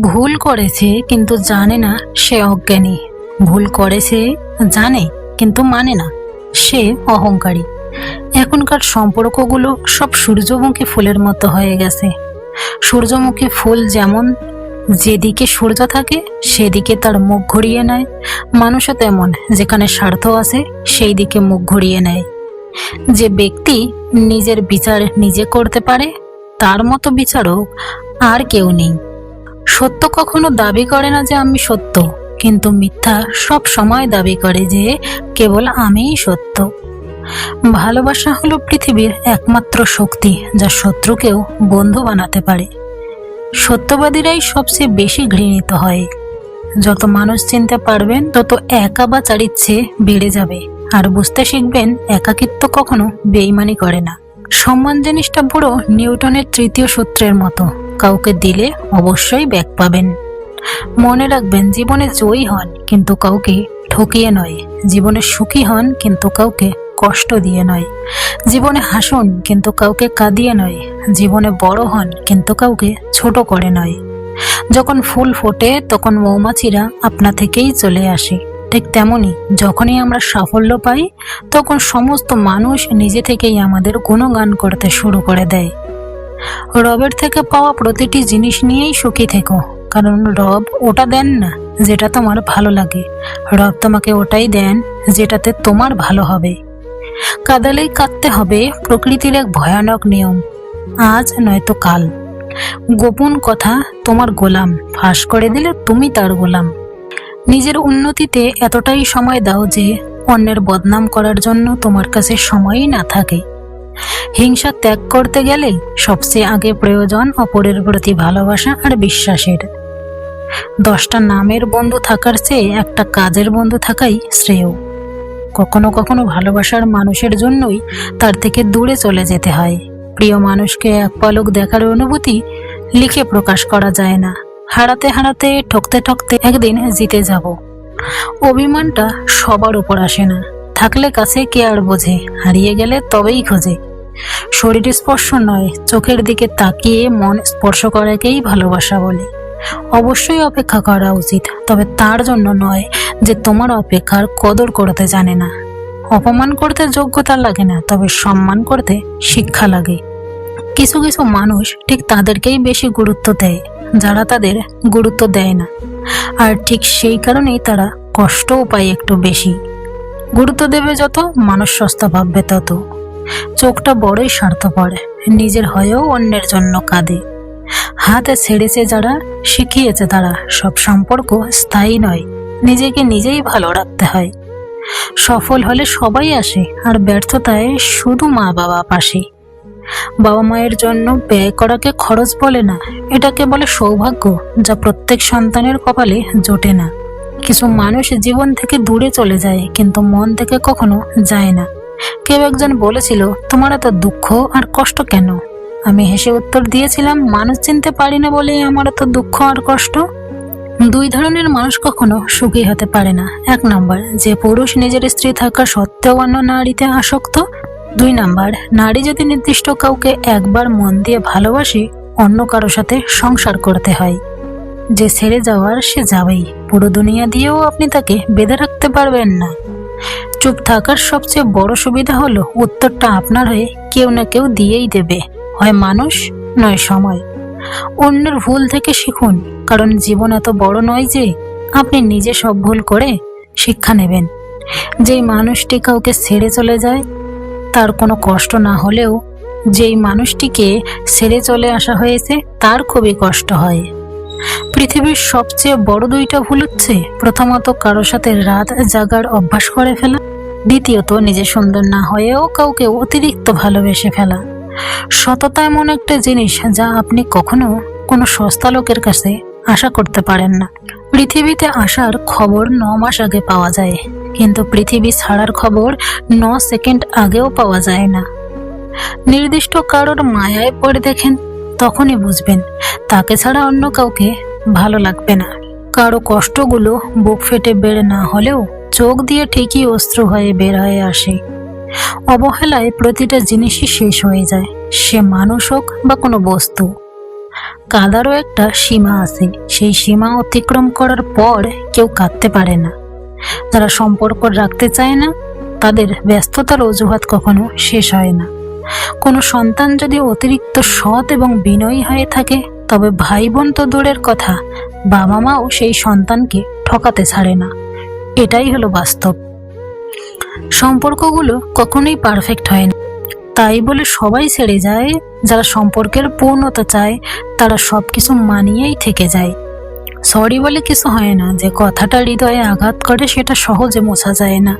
ভুল করেছে কিন্তু জানে না সে অজ্ঞানী। ভুল করেছে, জানে কিন্তু মানে না। সে অহংকারী। এখনকার সম্পর্কগুলো সব সূর্যমুখী ফুলের মতো হয়ে গেছে। সূর্যমুখী ফুল যেমন যেদিকে সূর্য থাকে, সেদিকে তার মুখ ঘুরিয়ে নেয়। মানুষও তেমন, যেখানে স্বার্থ আছে সেই দিকে মুখ ঘুরিয়ে নেয়। যে ব্যক্তি নিজের বিচার নিজে করতে পারে, তার মতো বিচারক আর কেউ নেই। সত্য কখনো দাবি করে না যে আমি সত্য, কিন্তু মিথ্যা সব সময় দাবি করে যে কেবল আমিই সত্য। ভালোবাসা হলো পৃথিবীর একমাত্র শক্তি, যা শত্রুকেও বন্ধু বানাতে পারে। সত্যবাদীরাই সবচেয়ে বেশি ঘৃণিত হয়। যত মানুষ চিনতে পারবেন, তত একা বা চারিচ্ছে বেড়ে যাবে। আর বুঝতে শিখবেন, একাকিত্ব কখনো বেইমানি করে না। সম্মান জিনিসটা পুরো নিউটনের তৃতীয় সূত্রের মতো। কাউকে দিলে অবশ্যই ব্যাক পাবেন। মনে রাখবেন, জীবনে জয়ী হন কিন্তু কাউকে ঠকিয়ে নয়। জীবনে সুখী হন কিন্তু কাউকে কষ্ট দিয়ে নয়। জীবনে হাসুন কিন্তু কাউকে কাঁদিয়ে নয়। জীবনে বড় হন কিন্তু কাউকে ছোট করে নয়। যখন ফুল ফোটে, তখন মৌমাছিরা আপনা থেকেই চলে আসে। ঠিক তেমনি যখনই আমরা সাফল্য পাই, তখন সমস্ত মানুষ নিজে থেকেই আমাদের গুণগান করতে শুরু করে দেয়। রবের থেকে পাওয়া প্রতিটি জিনিস নিয়েই সুখী থেকো। কারণ রব ওটা দেন না, যেটা তোমার ভালো লাগে। রব তোমাকে ওটাই দেন, যেটাতে তোমার ভালো হবে। কাদালেই কাঁদতে হবে, প্রকৃতির এক ভয়ানক নিয়ম। আজ নয়তো কাল। গোপন কথা, তোমার গোলাম। ফাঁস করে দিলে তুমি তার গোলাম। নিজের উন্নতিতে এতটাই সময় দাও যে, অন্যের বদনাম করার জন্য তোমার কাছে সময়ই না থাকে। হিংসা ত্যাগ করতে গেলে সবচেয়ে আগে প্রয়োজন অপরের প্রতি ভালোবাসা আর বিশ্বাসের। দশটা নামের বন্ধু থাকার চেয়ে একটা কাজের বন্ধু থাকাই শ্রেয়। কখনো কখনো ভালোবাসার মানুষের জন্যই তার থেকে দূরে চলে যেতে হয়। প্রিয় মানুষকে এক পলক দেখার অনুভূতি লিখে প্রকাশ করা যায় না। হারাতে হারাতে, ঠকতে ঠকতে একদিন জিতে যাব। অভিমানটা সবার উপর আসে না। থাকলে কাছে কে আর বোঝে? হারিয়ে গেলে তবেই খোঁজে। শরীর স্পর্শ নয়, চোখের দিকে তাকিয়ে মন স্পর্শ করাকেই ভালোবাসা বলে। অবশ্যই অপেক্ষা করা উচিত, তবে তার জন্য নয় যে তোমার অপেক্ষার কদর করতে জানে না। অপমান করতে যোগ্যতা লাগে না, তবে সম্মান করতে শিক্ষা লাগে। কিছু কিছু মানুষ ঠিক তাদেরকেই বেশি গুরুত্ব দেয়, যারা তাদের গুরুত্ব দেয় না। আর ঠিক সেই কারণেই তারা কষ্টও পায় একটু বেশি। গুরুত্ব দেবে যত, মানুষ সস্তা ভাববে তত। চোখটা বড়ই স্বার্থপর নিজের হয়েও অন্যের জন্য কাঁদে। হাতে ছেড়েছে যারা, শিখিয়েছে তারা, সব সম্পর্ক স্থায়ী নয়, নিজেকে নিজেই ভালো রাখতে হয়। সফল হলে সবাই আসে, আর ব্যর্থতায় শুধু মা বাবা পাশে। বাবা মায়ের জন্য ব্যয় করাকে খরচ বলে না, এটাকে বলে সৌভাগ্য, যা প্রত্যেক সন্তানের কপালে জোটে না। কিছু মানুষ জীবন থেকে দূরে চলে যায়, কিন্তু মন থেকে কখনো যায় না। কেউ একজন বলেছিল, তোমার এত দুঃখ আর কষ্ট কেন? আমি হেসে উত্তর দিয়েছিলাম, মানুষ চিনতে পারি না বলেই আমার এত দুঃখ আর কষ্ট? দুই ধরনের মানুষ কখনো সুখী হতে পারে না। এক নম্বর, যে পুরুষ নিজের স্ত্রী থাকা সত্ত্বেও অন্য নারীতে আসক্ত। দুই নাম্বার, নারী যদি নির্দিষ্ট কাউকে একবার মন দিয়ে ভালোবাসে, অন্য কারও সাথে সংসার করতে হয়। যে ছেড়ে যাওয়ার সে যাবেই। পুরো দুনিয়া দিয়েও আপনি তাকে বেঁধে রাখতে পারবেন না। চুপ থাকার সবচেয়ে বড় সুবিধা হলো উত্তরটা আপনার হয়ে কেউ না কেউ দিয়েই দেবে। হয় মানুষ, নয় সময় অন্যের ভুল থেকে শিখুন, কারণ জীবন এত বড় নয় যে আপনি নিজে সব ভুল করে শিক্ষা নেবেন। যেই মানুষটি কাউকে ছেড়ে চলে যায়, তার কোনো কষ্ট না হলেও যেই মানুষটিকে ছেড়ে চলে আসা হয়েছে, তার খুবই কষ্ট হয়। পৃথিবীর সবচেয়ে বড় দুইটা ভুল হচ্ছে। প্রথমত, কারও সাথে রাত জাগার অভ্যাস করে ফেলা। দ্বিতীয়ত, নিজে সুন্দর না হয়েও কাউকে অতিরিক্ত ভালোবেসে ফেলা। সততা এমন একটা জিনিস যা আপনি কখনো কোনো সস্তা লোকের কাছে আশা করতে পারেন না। পৃথিবীতে আসার খবর ন মাস আগে পাওয়া যায়, কিন্তু পৃথিবী ছাড়ার খবর ন সেকেন্ড আগেও পাওয়া যায় না। নির্দিষ্ট কারোর মায়ায় পড়ে দেখেন তখনই বুঝবেন, তাকে ছাড়া অন্য কাউকে ভালো লাগবে না। কারও কষ্টগুলো বুক ফেটে বের না হলেও চোখ দিয়ে ঠিকই অস্ত্র হয়ে বের হয়ে আসে। অবহেলায় প্রতিটা জিনিসই শেষ হয়ে যায়, সে মানুষ হোক বা কোনো বস্তু। কাদারও একটা সীমা আছে, সেই সীমা অতিক্রম করার পর কেউ কাঁদতে পারে না। যারা সম্পর্ক রাখতে চায় না, তাদের ব্যস্ততার অজুহাত কখনো শেষ হয় না। কোনো সন্তান যদি অতিরিক্ত সৎ এবং বিনয়ী হয়ে থাকে, তবে ভাই বোন তো দূরের কথা বাবা মাও সেই সন্তানকে ঠকাতে ছাড়ে না। এটাই হলো বাস্তব। সম্পর্কগুলো কখনোই পারফেক্ট হয় না। তাই বলে সবাই ছেড়ে যায়, যারা সম্পর্কের পূর্ণতা চায়, তারা সবকিছু মানিয়েই থেকে যায়। সরি বলে কিছু হয় না, যে কথাটা হৃদয়ে আঘাত করে সেটা সহজে মোছা যায় না।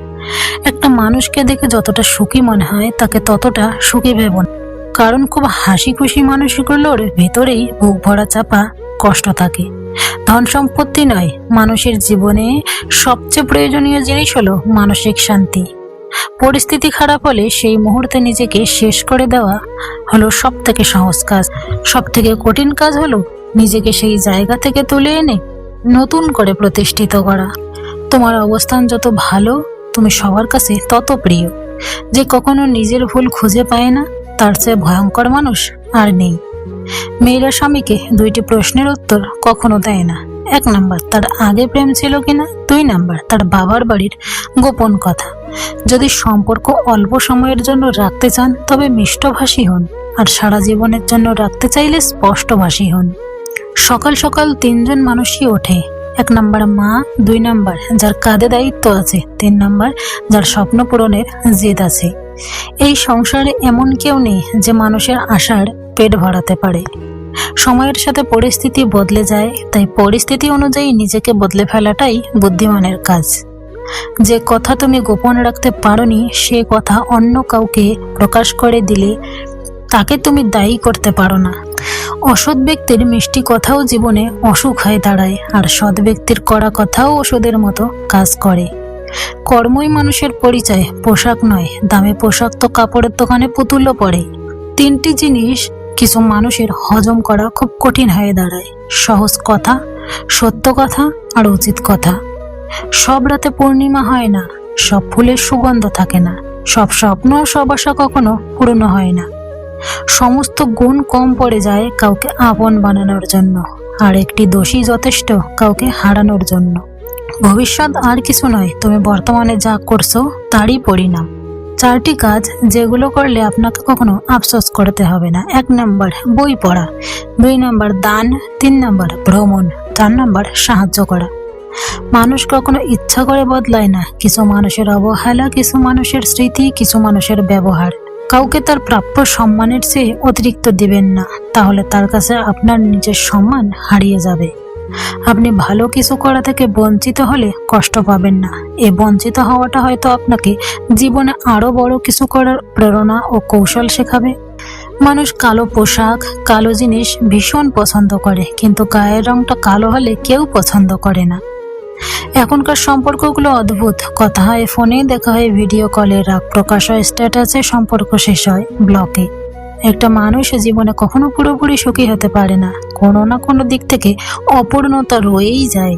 একটা মানুষকে দেখে যতটা সুখী মনে হয়, তাকে ততটা সুখী ভেব না। কারণ খুব হাসি খুশি মানুষগুলোর ভেতরেই বুক ভরা চাপা কষ্ট থাকে। ধন সম্পত্তি নয়, মানুষের জীবনে সবচেয়ে প্রয়োজনীয় জিনিস হলো মানসিক শান্তি। পরিস্থিতি খারাপ হলে সেই মুহূর্তে নিজেকে শেষ করে দেওয়া হলো সব থেকে সহজ কাজ। সব থেকে কঠিন কাজ হলো নিজেকে সেই জায়গা থেকে তুলে এনে নতুন করে প্রতিষ্ঠিত করা। তোমার অবস্থান যত ভালো, তুমি সবার কাছে তত প্রিয়। যে কখনো নিজের ভুল খুঁজে পায় না, তার চেয়ে ভয়ঙ্কর মানুষ আর নেই। মেয়েরা স্বামীকে দুইটি প্রশ্নের উত্তর কখনো দেয় না। এক নাম্বার, তার আগে প্রেম ছিল কিনা? দুই নাম্বার, তার বাবার বাড়ির গোপন কথা। যদি সম্পর্ক অল্প সময়ের জন্য রাখতে চান, তবে মিষ্টভাষী হন। আর সারা জীবনের জন্য রাখতে চাইলে স্পষ্টভাষী হন। সকাল সকাল তিনজন মানুষই ওঠে। এক নাম্বার মা, দুই নাম্বার যার কাঁধে দায়িত্ব আছে, তিন নাম্বার যার স্বপ্ন পূরণের জেদ আছে। এই সংসারে এমন কেউ নেই যে মানুষের আশার পেট ভরাতে পারে। সময়ের সাথে পরিস্থিতি বদলে যায়, তাই পরিস্থিতি অনুযায়ী নিজেকে বদলে ফেলাটাই বুদ্ধিমানের কাজ। যে কথা তুমি গোপন রাখতে পারোনি, সে কথা অন্য কাউকে প্রকাশ করে দিলে তাকে তুমি দায়ী করতে পারো না। অসৎ ব্যক্তির মিষ্টি কথাও জীবনে অসুখ হয়ে দাঁড়ায়, আর সৎ ব্যক্তির করা কথাও ওষুধের মতো কাজ করে। কর্মই মানুষের পরিচয়, পোশাক নয়। দামে পোশাক তো কাপড়ের দোকানে পুতুলও পড়ে। তিনটি জিনিস কিছু মানুষের হজম করা খুব কঠিন হয়ে দাঁড়ায়। সহজ কথা, সত্য কথা, আর উচিত কথা। সব রাতে পূর্ণিমা হয় না, সব ফুলের সুগন্ধ থাকে না। সব স্বপ্ন, সব আশা কখনো পূর্ণ হয় না। সমস্ত গুণ কম পড়ে যায় কাউকে আপন বানানোর জন্য, আর একটি দোষী যথেষ্ট কাউকে হারানোর জন্য। ভবিষ্যৎ আর কিছু নয়, তুমি বর্তমানে যা করছ তারই পরিণাম। চারটি কাজ যেগুলো করলে আপনাকে কখনো আফসোস করতে হবে না। এক নম্বর, বই পড়া। দুই নম্বর, দান। তিন নম্বর, ভ্রমণ। চার নম্বর, সাহায্য করা। মানুষ কখনো ইচ্ছা করে বদলায় না। কিছু মানুষের অবহেলা, কিছু মানুষের স্মৃতি, কিছু মানুষের ব্যবহার। কাউকে তার প্রাপ্য সম্মানের চেয়ে অতিরিক্ত দিবেন না, তাহলে তার কাছে আপনার নিজের সম্মান হারিয়ে যাবে। আপনি ভালো কিছু করা থেকে বঞ্চিত হলে কষ্ট পাবেন না। এ বঞ্চিত হওয়াটা হয়তো আপনাকে জীবনে আরও বড় কিছু করার প্রেরণা ও কৌশল শেখাবে। মানুষ কালো পোশাক, কালো জিনিস ভীষণ পছন্দ করে, কিন্তু গায়ের রংটা কালো হলে কেউ পছন্দ করে না। এখনকার সম্পর্কগুলো অদ্ভুত। কথা হয় ফোনে, দেখা হয় ভিডিও কলে। রাগ প্রকাশ হয় স্ট্যাটাসে, সম্পর্ক শেষ হয় ব্লকে। একটা মানুষ জীবনে কখনো পুরোপুরি সুখী হতে পারে না। কোনো না কোনো দিক থেকে অপূর্ণতা রয়েই যায়।